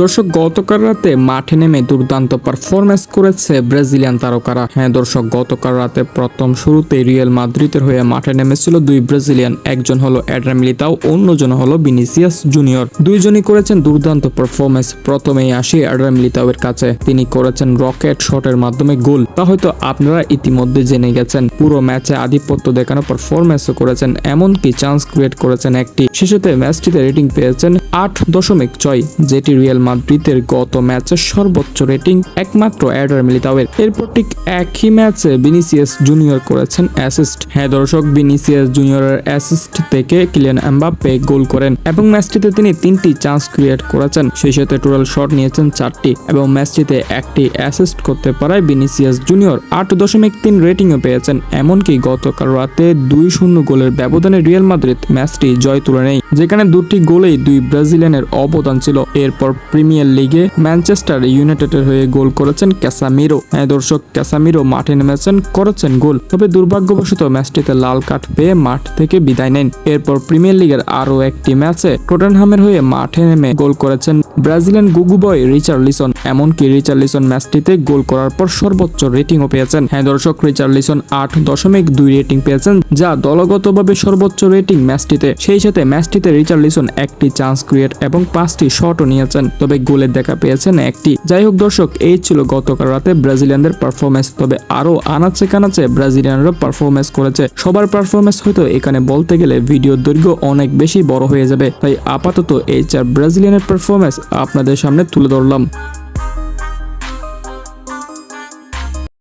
দর্শক, গতকাল রাতে মাঠে নেমে দুর্দান্ত পারফরমেন্স করেছে ব্রাজিলিয়ান তারকারা। হ্যাঁ দর্শক, গতকাল রাতে প্রথম শুরুতে রিয়েল মাদ্রিদের হয়ে মাঠে নেমেছিল দুই ব্রাজিলিয়ান। একজন হলো অ্যাড্রাম মিলিতাও, অন্যজন হলো বিনিসিয়াস জুনিয়র। দুইজনই করেছেন দুর্দান্ত পারফরমেন্স প্রথমেই আসি অ্যাড্রাম মিলিতাওয়ের কাছে। তিনি করেছেন রকেট শটের মাধ্যমে গোল। তা হয়তো আপনারা ইতিমধ্যে জেনে গেছেন, পুরো ম্যাচে আধিপত্য দেখানো পারফরমেন্সও করেছেন, এমনকি চান্স ক্রিয়েট করেছেন একটি। শেষেতে ম্যাচটিতে রেটিং পেয়েছেন আট দশমিক ছয়, যেটি রিয়াল মাদ্রিদের গত ম্যাচের সর্বোচ্চ রেটিং একমাত্র অ্যাডার মিলিতাওয়ের। এরপর ঠিক একই ম্যাচে বিনিসিয়াস জুনিয়র করেছেন অ্যাসিস্ট। হ্যাঁ দর্শক বিনিসিয়াস জুনিয়রের অ্যাসিস্ট থেকে কিলিয়ান এমবাপ্পে গোল করেন এবং ম্যাচটিতে তিনি তিনটি চান্স ক্রিয়েট করেছেন। সেই সাথে টোটাল শট নিয়েছেন চারটি এবং ম্যাচটিতে একটি অ্যাসিস্ট করতে পারায় বিনিসিয়াস জুনিয়র আট দশমিক তিন রেটিংও পেয়েছেন। এমনকি গতকাল রাতে দুই শূন্য গোলের ব্যবধানে রিয়াল মাদ্রিদ ম্যাচটি জয় তুলে নেয়, যেখানে দুটি গোলেই দুই ব্রাজিলিয়ানের অবদান ছিল। এরপর প্রিমিয়ার লিগে ম্যানচেস্টার ইউনাইটেডের হয়ে গোল করেছেন ক্যাসামিরো। হ্যাঁ দর্শক, ক্যাসামিরো মাঠে নেমেছেন, করেছেন গোল। তবে দুর্ভাগ্যবশত ম্যাচটিতে লাল কার্ড পেয়ে মাঠ থেকে বিদায় নেন। এরপর প্রিমিয়ার লিগের আরও একটি ম্যাচে টোটেনহামের হয়ে মাঠে নেমে গোল করেছেন ব্রাজিলিয়ান গুগু বয় রিচার্লিসন। এমনকি রিচার্লিসন ম্যাচটিতে গোল করার পর সর্বোচ্চ রেটিংও পেয়েছেন। হ্যাঁ দর্শক, রিচার্লিসন আট দশমিক দুই রেটিং পেয়েছেন, যা দলগতভাবে সর্বোচ্চ রেটিং ম্যাচটিতে। সেই সাথে ম্যাচটিতে রিচার্লিসন একটি চান্স ক্রিয়েট এবং পাঁচটি শটও নিয়েছেন। তবে গোলের দেখা পেয়েছেন একটি। যাই হোক দর্শক, এই ছিল গতকাল রাতে ব্রাজিলিয়ানদের পারফরমেন্স তবে আরও আনাচে কানাচে ব্রাজিলিয়ানরা পারফরমেন্স করেছে। সবার পারফরমেন্স হয়তো এখানে বলতে গেলে ভিডিও দৈর্ঘ্য অনেক বেশি বড় হয়ে যাবে। তাই আপাতত এই চার ব্রাজিলিয়ানের পারফরমেন্স আপনাদের সামনে তুলে ধরলাম।